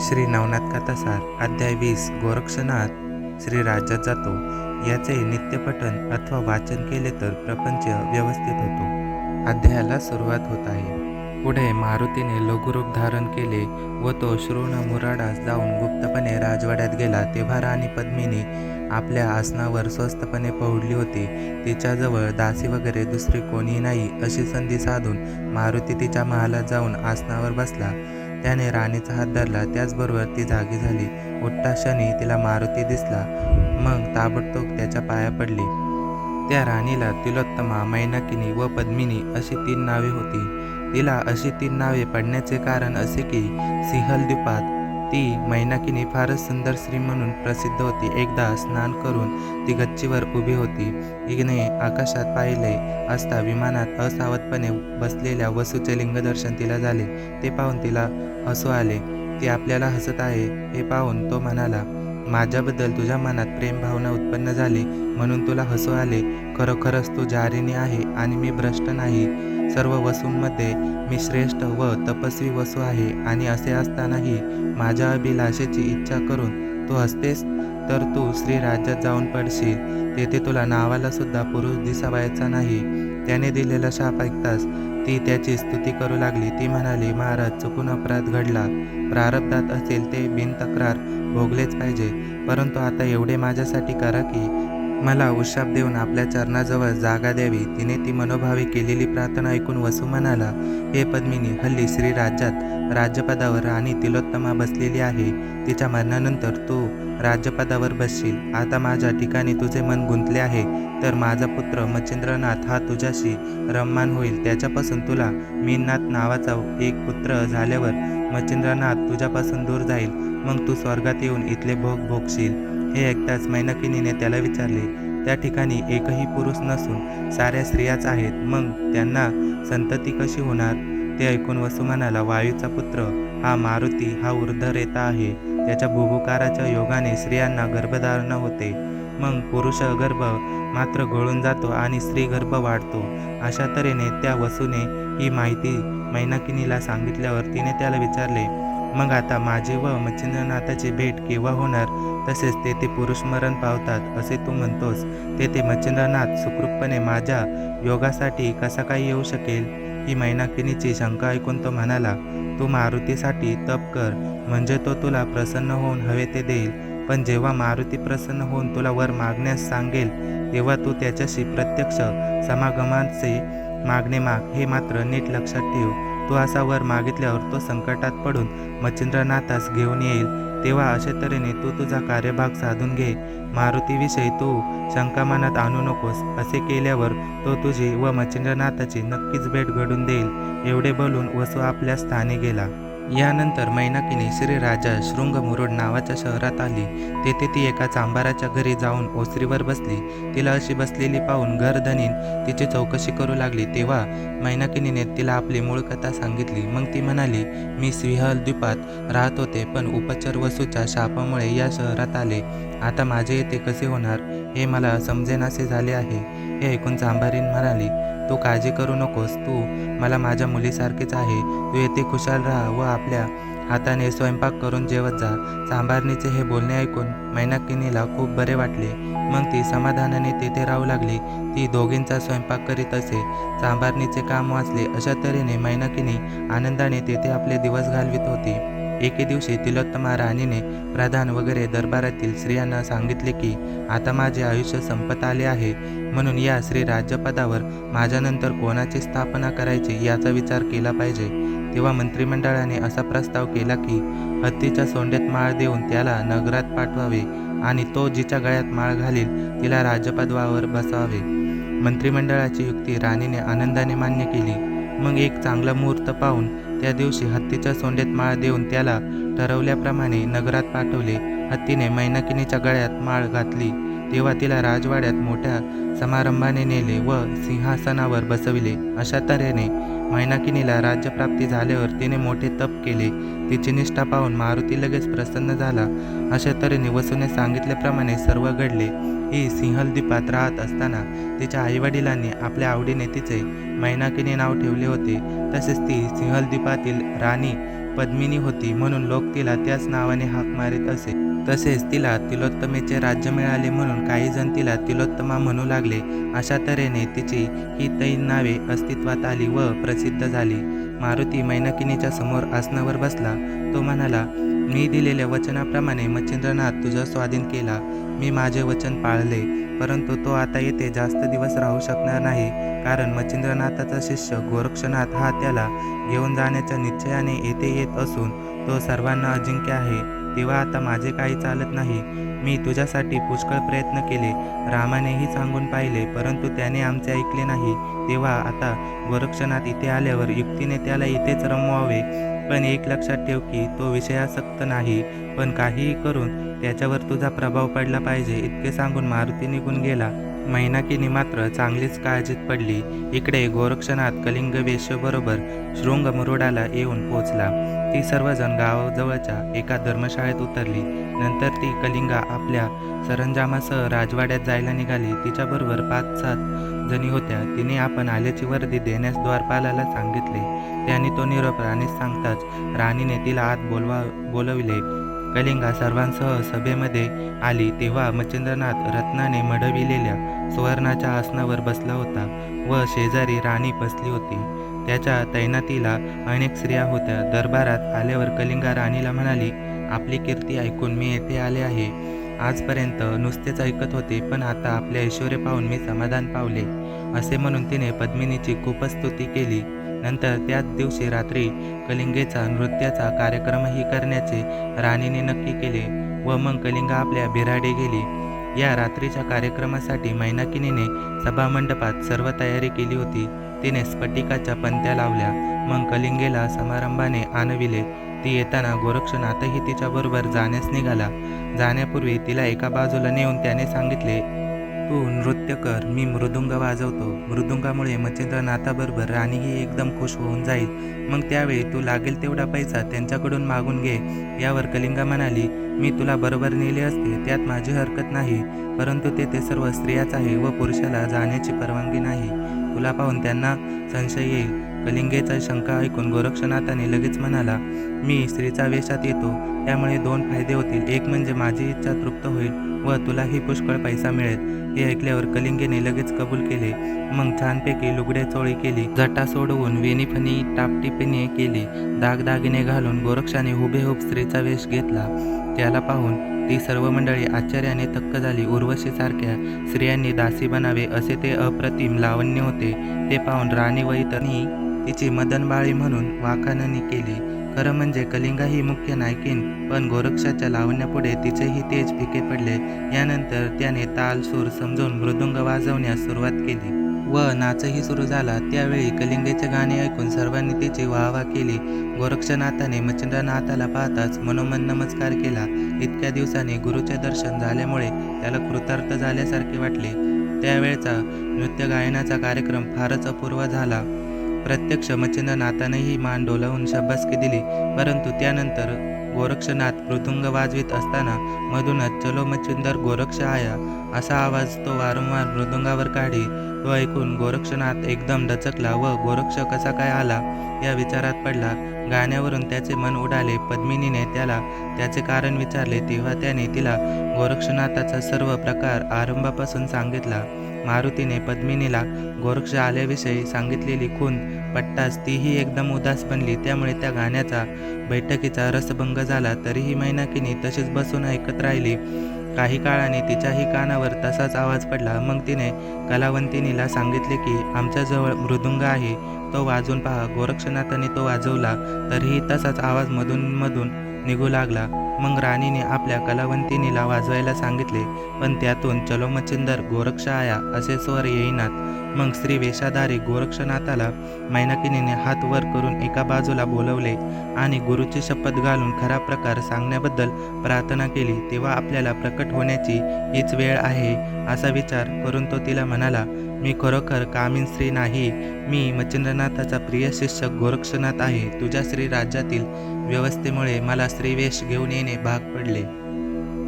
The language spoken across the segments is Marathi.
श्री नवनाथ कथासार अध्याय वीस गोरक्षनाथ श्री राज्यात जातो. याचे नित्यपठन अथवा वाचन केले तर प्रपंच व्यवस्थित होतो. अध्यायाला सुरुवात होत आहे. पुढे मारुतीने लघुरूप धारण केले व तो श्रोण मुराडास जाऊन गुप्तपणे राजवाड्यात गेला. तेव्हा राणी पद्मिनी आपल्या आसनावर स्वस्तपणे पहुडली होती. तिच्याजवळ दासी वगैरे दुसरी कोणी नाही अशी संधी साधून मारुती तिच्या महालात जाऊन आसनावर बसला. त्याने राणीचा हात धरला. त्याचबरोबर ती जागी झाली. उठता क्षणी तिला मारुती दिसला. मग ताबडतोब त्याच्या पाया पडली. त्या राणीला तिलोत्तमा मैनाकिनी व पद्मिनी अशी तीन नावे होती. तिला अशी तीन नावे पडण्याचे कारण असे की सिंहल द्वीपात ती मैनाकिनी फारच सुंदर स्त्री म्हणून प्रसिद्ध होती. एकदा स्नान करून ती गच्चीवर उभी होती. इग्ने आकाशात पाहिले असता विमानात असावधपणे बसलेल्या वसूचे लिंगदर्शन तिला झाले. ते पाहून तिला हसू आले. ती आपल्याला हसत आहे हे पाहून तो म्हणाला माझ्याबद्दल तुझ्या मनात प्रेमभावना उत्पन्न झाली म्हणून तुला हसू आले. खरोखरच तू जारिणी आहे आणि मी भ्रष्ट नाही. सर्व वसूंमध्ये मी श्रेष्ठ व तपस्वी वसू आहे आणि असे असतानाही माझ्या अभिलाषेची इच्छा करून तू हसतेस? तर तू श्रीराज्यात जाऊन पडशील. तेथे तुला नावाला सुद्धा पुरुष दिसावायचा नाही. त्याने दिलेला शाप ऐकताच ती त्याची स्तुती करू लागली. ती म्हणाली महाराज चुकून अपराध घडला. प्रारब्धात असेल ते बिनतक्रार भोगलेच पाहिजे. परंतु आता एवढे माझ्यासाठी करा की मला उशाप देऊन आपल्या चरणाजवळ जागा द्यावी. तिने ती मनोभावे केलेली प्रार्थना ऐकून वसू म्हणाला हे पद्मिनी हल्ली श्री राज्यात राज्यपदावर राणी तिलोत्तमा बसलेली आहे. तिच्या मरणानंतर तू राज्यपदावर बसशील. आता माझ्या ठिकाणी तुझे मन गुंतले आहे तर माझा पुत्र मच्छिंद्रनाथ हा तुझ्याशी रममान होईल. त्याच्यापासून तुला मीननाथ नावाचा एक पुत्र झाल्यावर मच्छिंद्रनाथ तुझ्यापासून दूर जाईल. मग तू स्वर्गात येऊन इथले भोग भोगशील. हे ऐकताच मैनकिनीने त्याला विचारले त्या ठिकाणी एकही पुरुष नसून साऱ्या स्त्रियाच आहेत. मग त्यांना संतती कशी होणार? ते ऐकून वसुमानाला वायूचा पुत्र हा मारुती हा ऊर्ध्वरेता आहे. त्याच्या भूभुकाराच्या योगाने स्त्रियांना गर्भधारणा होते. मग पुरुष गर्भ मात्र गळून जातो आणि स्त्री गर्भ वाढतो. अशा तऱ्हेने त्या वसूने ही माहिती मैनाकिनीला सांगितल्यावर तिने त्याला विचारले मग आता माझे व मच्छिंद्रनाथाची भेट केव्हा होणार? तसेच तेथे पुरुष मरण पावतात असे तू म्हणतोस. तेथे मच्छिंद्रनाथ सुखरूपपणे माझ्या योगासाठी कसा काही येऊ शकेल? ही मैनाकिनीची शंका ऐकून तो म्हणाला तू मारुतीसाठी तप कर म्हणजे तो तुला प्रसन्न होऊन हवे ते देईल. पण जेव्हा मारुती प्रसन्न होऊन तुला वर मागण्यास सांगेल तेव्हा तू त्याच्याशी प्रत्यक्ष समागमांचे मागणे माग हे मात्र नीट लक्षात ठेव. तू असा वर मागितल्यावर तो संकटात पडून मच्छिंद्रनाथास घेऊन येईल. तेव्हा अशा तऱ्हेने तू तुझा कार्यभाग साधून घे. मारुतीविषयी तू शंका मनात आणू नकोस. असे केल्यावर तो तुझी व मच्छिंद्रनाथाची नक्कीच भेट घडून देईल. एवढे बोलून वसू आपल्या स्थानी गेला. यानंतर मैनाकिनी श्रीराजा शृंगमुरुड नावाच्या शहरात आली. तेथे ती एका चांभाराच्या घरी जाऊन ओसरीवर बसली. तिला अशी बसलेली पाहून घरधनीन तिची चौकशी करू लागली. तेव्हा मैनाकिनीने तिला आपली मूळ कथा सांगितली. मग ती म्हणाली मी सिंहल द्वीपात राहत होते पण उपचर वसूच्या शापामुळे या शहरात आले. आता माझे येथे कसे होणार? हे मला समजेनासे झाले आहे. हे ऐकून चांभारीन म्हणाली तू काळजी करू नकोस. तू मला माझ्या मुलीसारखीच आहे. तू येथे खुशाल राहा व आपल्या हाताने स्वयंपाक करून जेवत जा. सांभारणीचे हे बोलणे ऐकून मैनाकिनीला खूप बरे वाटले. मग ती समाधानाने तेथे राहू लागली. ती दोघींचा स्वयंपाक करीत असे. सांभारणीचे काम वाचले. अशा तऱ्हेने मैनाकिनी आनंदाने तेथे आपले दिवस घालवित होती. एके दिवशी तिलोत्तमा राणीने प्रधान वगैरे दरबारातील स्त्रियांना सांगितले की आता माझे आयुष्य संपत आले आहे. म्हणून या श्री राज्यपदावर माझ्यानंतर कोणाची स्थापना करायची याचा विचार केला पाहिजे. तेव्हा मंत्रिमंडळाने असा प्रस्ताव केला की हत्तीच्या सोंडेत माळ देऊन त्याला नगरात पाठवावे आणि तो जिच्या गळ्यात माळ घालील तिला राज्यपदावर बसवावे. मंत्रिमंडळाची युक्ती राणीने आनंदाने मान्य केली. मग एक चांगला मुहूर्त पाहून त्या दिवशी हत्तीच्या सोंडेत माळ देऊन त्याला ठरवल्याप्रमाणे नगरात पाठवले. हत्तीने मैनाकिनीच्या गळ्यात माळ घातली. तेव्हा तिला राजवाड्यात मोठ्या समारंभाने नेले व सिंहासनावर बसविले. अशा तऱ्हेने मैनाकिनीला राज्यप्राप्ती झाल्यावर तिने मोठे तप केले. तिची निष्ठा पाहून मारुती लगेच प्रसन्न झाला. अशा तऱ्हेने वसूने सांगितल्याप्रमाणे सर्व घडले. ही सिंहलद्वीपात राहत असताना तिच्या आईवडिलांनी आपल्या आवडीने तिचे मैनाकिनी नाव ठेवले होते. तसेच ती सिंहलद्वीपातील राणी पद्मिनी होती म्हणून लोक तिला त्याच नावाने हाक मारित असे. तसेच तिला तिलोत्तमेचे राज्य मिळाले म्हणून काही जण तिला तिलोत्तमा म्हणू लागले. अशा तऱ्हेने तिची ही तैन नावे अस्तित्वात आली व प्रसिद्ध झाली. मारुती मैनकिनीच्या समोर आसनावर बसला. तो म्हणाला मी दिलेल्या वचनाप्रमाणे मच्छिंद्रनाथ तुझा स्वाधीन केला. मी माझे वचन पाळले. परंतु तो आता येथे जास्त दिवस राहू शकणार नाही. कारण मच्छिंद्रनाथाचा शिष्य गोरक्षनाथ हा त्याला घेऊन जाण्याच्या निश्चयाने येथे येत असून तो सर्वांना अजिंक्य आहे. तेव्हा आता माझे काही चालत नाही. मी तुझ्यासाठी पुष्कळ प्रयत्न केले. रामानेही सांगून पाहिले परंतु त्याने आमचे ऐकले नाही. तेव्हा आता गोरक्षनाथ इथे आल्यावर युक्तीने त्याला इथेच रमवावे. पण एक लक्षात ठेव की तो विषयासक्त नाही. पण काहीही करून त्याच्यावर तुझा प्रभाव पडला पाहिजे इतके सांगून मारुती निघून गेला. मैनाकिनी मात्र चांगलीच काळजीत पडली. इकडे गोरक्षनाथ कलिंग वेशबरोबर शृंग मुरुडाला येऊन पोचला. ती सर्वजण गावाजवळच्या एका धर्मशाळेत उतरली. नंतर ती कलिंगा आपल्या सरंजामासह राजवाड्यात जायला निघाली. तिच्याबरोबर पाच सात जणी होत्या. तिने आपण आल्याची वर्दी देण्यास द्वारपालाला सांगितले. त्याने तो निरोप राणीस सांगताच राणीने तिला आत बोलवा बोलविले. कलिंगा सर्वांसह सभेमध्ये आली तेव्हा मच्छिंद्रनाथ रत्नाने मढविलेल्या सुवर्णाच्या आसनावर बसला होता व शेजारी राणी बसली होती. त्याच्या तैनातीला अनेक स्त्रिया होत्या. दरबारात आल्यावर कलिंगा राणीला म्हणाली आपली कीर्ती ऐकून मी येथे आले आहे. आजपर्यंत नुसतेच ऐकत होते पण आता आपले ऐश्वर्य पाहून मी समाधान पावले. असे म्हणून तिने पद्मिनीची खूपच स्तुती केली. नंतर त्याच दिवशी रात्री कलिंगेचा नृत्याचा कार्यक्रमही करण्याचे राणीने नक्की केले व मग कलिंगा आपल्या बिराडे गेली. या रात्रीच्या कार्यक्रमासाठी मैनाकिनीने सभामंडपात सर्व तयारी केली होती. तिने स्फटिकाच्या पंत्या लावल्या. मग कलिंगेला समारंभाने आणविले. ती येताना गोरक्षनाथही तिच्याबरोबर जाण्यास निघाला. जाण्यापूर्वी तिला एका बाजूला नेऊन त्याने सांगितले तू नृत्य कर. मी मृदुंग वाजवतो. मृदुंगामुळे मच्छिंद्रनाथाबरोबर राणीही एकदम खुश होऊन जाईल. मग त्यावेळी तू लागेल तेवढा पैसा त्यांच्याकडून मागून घे. यावर कलिंगा म्हणाली मी तुला बरोबर नेले असते त्यात माझी हरकत नाही. परंतु तेथे सर्व स्त्रियाच आहे व पुरुषाला जाण्याची परवानगी नाही. तुला पाहून त्यांना संशय येईल. कलिंगेचा शंका ऐकून गोरक्षनाथाने लगेच म्हणाला मी स्त्रीचा वेशात येतो. त्यामुळे दोन फायदे होतील. एक म्हणजे माझी इच्छा तृप्त होईल व तुलाही पुष्कळ पैसा मिळेल. हे ऐकल्यावर कलिंगेने लगेच कबूल केले. मग छानपैकी लुगडे चोळी केली. जटा सोडवून वेणीफणी टापटिपणी केली. दागदागिने घालून गोरक्षाने हुबेहूब स्त्रीचा वेश घेतला. त्याला पाहून ती सर्व मंडळी आश्चर्याने थक्क झाली. उर्वशीसारख्या स्त्रियांनी दासी बनावे असे ते अप्रतिम लावण्य होते. ते पाहून राणी व इतरनी तिची मदनबाळी म्हणून वाखाणणी केली. खरं म्हणजे कलिंगा ही मुख्य नायकीन पण गोरक्षाच्या लावण्यापुढे तिचेही तेज फिके पडले. यानंतर त्याने ताल सूर समजून मृदुंग वाजवण्यास सुरुवात केली. व नाचही सुरू झाला. त्यावेळी कलिंगेचे गाणे ऐकून सर्वांनी तिची वाहवा केली. गोरक्षनाथाने मच्छिंद्रनाथाला पाहताच मनोमन नमस्कार केला. इतक्या दिवसांनी गुरुचे दर्शन झाल्यामुळे त्याला कृतार्थ झाल्यासारखे वाटले. त्यावेळचा नृत्य गायनाचा कार्यक्रम फारच अपूर्व झाला. प्रत्यक्ष मच्छिंद्रनाथानेही मान डोलावून शब्बासकी दिली. परंतु त्यानंतर गोरक्षनाथ मृदुंग वाजवीत असताना मधूनच चलो मच्छिंदर गोरक्ष आया. असा आवाज तो वारंवार मृदुंगावर काढी तो ऐकून गोरक्षनाथ एकदम दचकला व गोरक्ष कसा काय आला? या विचारात पडला. गाण्यावरून त्याचे मन उडाले. पद्मिनीने त्याला त्याचे कारण विचारले. तेव्हा त्याने तिला गोरक्षनाथाचा सर्व प्रकार आरंभापासून सांगितला. मारुतीने पद्मिनीला गोरक्ष आल्याविषयी सांगितलेली खून पट्टास तीही एकदम उदास बनली. त्यामुळे त्या गाण्याचा बैठकीचा रसभंग झाला. तरीही मैनाकिनी तशीच बसून ऐकत राहिली. काही काळाने तिच्याही कानावर तसाच आवाज पडला. मग तिने कलावंतिनीला सांगितले की आमच्याजवळ मृदुंग आहे. तो वाजून पहा. गोरक्षनाथाने तो वाजवला. तरीही तसाच आवाज मधून मधून निघू लागला. मग राणीने आपल्या कलावंतिनीला वाजवायला सांगितले पण त्यातून चलो मच्छिंदर गोरक्ष आया असे स्वर येईनात. मग स्त्री वेशाधारी गोरक्षनाथाला मैनाकिनीने हात वर करून एका बाजूला बोलवले आणि गुरुची शपथ घालून खरा प्रकार सांगण्याबद्दल प्रार्थना केली. तेव्हा आपल्याला प्रकट होण्याची हीच वेळ आहे असा विचार करून तो तिला म्हणाला मी खरोखर कामीन स्त्री नाही. मी मच्छिंद्रनाथाचा प्रिय शिष्य गोरक्षनाथ आहे. तुझ्या श्री राज्यातील व्यवस्थेमुळे मला स्त्रीवेश घेऊन येणे भाग पडले.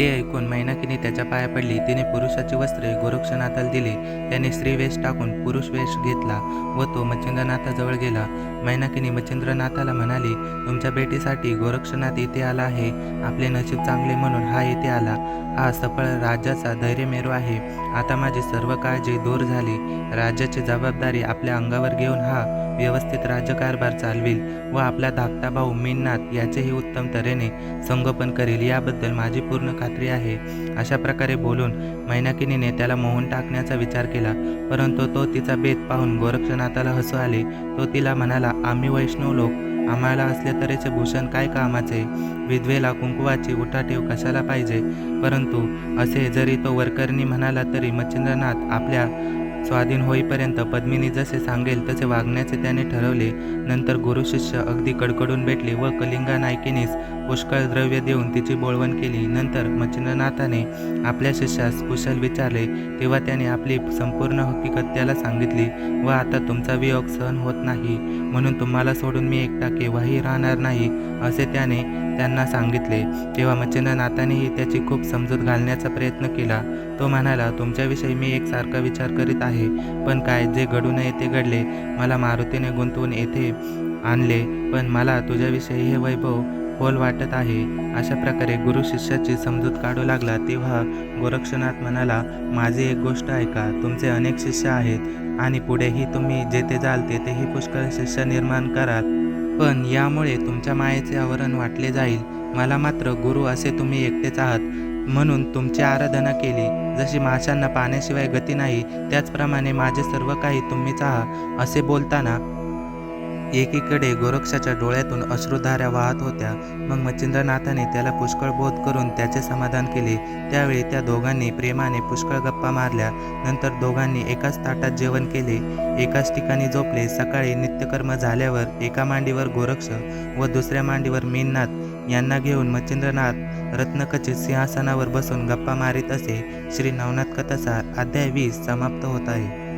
ते ऐकून मैनाकीने त्याच्या पाया पडली. तिने पुरुषाची वस्त्रे गोरक्षनाथाला दिले. त्याने स्त्रीवेश टाकून पुरुष वेश घेतला व तो मच्छिंद्रनाथाजवळ गेला. मैनाकीने मच्छिंद्रनाथाला म्हणाली तुमच्या भेटीसाठी गोरक्षनाथ इथे आला आहे. आपले नशीब चांगले म्हणून हा इथे आला. हा सफळ राज्याचा धैर्यमेरू आहे. आता माझी सर्व काळजी दूर झाली. राज्याची जबाबदारी आपल्या अंगावर घेऊन हा व्यवस्थित राज्यकारभार चालवेल व आपला धाकटा भाऊ मीननाथ याचेही उत्तम तऱ्हेने संगोपन करेल. याबद्दल माझी पूर्ण खात्री आहे. अशा प्रकारे बोलून मैनाकिनीने त्याला मोहून टाकण्याचा विचार केला. परंतु तो तिचा बेत पाहून गोरक्षनाथाला हसू आले. तो तिला म्हणाला आम्ही वैष्णव लोक. आम्हाला असले तऱ्हेचे भूषण काय कामाचे? विधवेला कुंकुवाची उठाठेव कशाला पाहिजे? परंतु असे जरी तो वरकरणी म्हणाला तरी मच्छिंद्रनाथ आपल्या स्वाधीन होईपर्यंत पद्मिनी जसे सांगेल तसे वागण्याचे त्याने ठरवले. नंतर गुरु शिष्य अगदी कडकडून भेटले व कलिंगा नायकिनीस पुष्कळ द्रव्य देऊन तिची बोळवण केली. नंतर मच्छिंद्रनाथाने आपल्या शिष्यास कुशल विचारले तेव्हा त्याने आपली संपूर्ण हकीकत त्याला सांगितली व आता तुमचा वियोग सहन होत नाही म्हणून तुम्हाला सोडून मी एकटा केव्हाही राहणार नाही असे त्याने त्यांना सांगितले. तेव्हा मच्छिंद्रनाथानेही त्याची खूप समजूत घालण्याचा प्रयत्न केला. तो म्हणाला तुमच्याविषयी मी एकसारखा विचार करीत आहे पण काय जे घडू नये ते घडले. मला मारुतीने गुंतवून येथे आणले. पण मला तुझ्याविषयी हे वैभव खोल वाटत आहे. अशा प्रकारे गुरु शिष्याची समजूत काढू लागला तेव्हा गोरक्षनाथ म्हणाला माझी एक गोष्ट ऐका. तुमचे अनेक शिष्य आहेत आणि पुढेही तुम्ही जेथे जाल तेथेही पुष्कळ शिष्य निर्माण कराल. पण यामुळे तुमच्या मायेचे आवरण वाटले जाईल. मला मात्र गुरु असे तुम्ही एकटेच आहात. म्हणून तुमची आराधना केली. जशी माशांना पाण्याशिवाय गती नाही त्याचप्रमाणे माझे सर्व काही तुम्हीच आहात असे बोलताना एकीकडे गोरक्षाच्या डोळ्यातून अश्रुधाऱ्या वाहत होत्या. मग मच्छिंद्रनाथाने त्याला पुष्कळ बोध करून त्याचे समाधान केले. त्यावेळी त्या दोघांनी प्रेमाने पुष्कळ गप्पा मारल्या. नंतर दोघांनी एकाच ताटात जेवण केले. एकाच ठिकाणी झोपले. सकाळी नित्यकर्म झाल्यावर एका मांडीवर गोरक्ष व दुसऱ्या मांडीवर मीननाथ यांना घेऊन मच्छिंद्रनाथ रत्नखचित सिंहासनावर बसून गप्पा मारित असे श्री नवनाथ कथासार अध्याय वीस समाप्त होत आहे.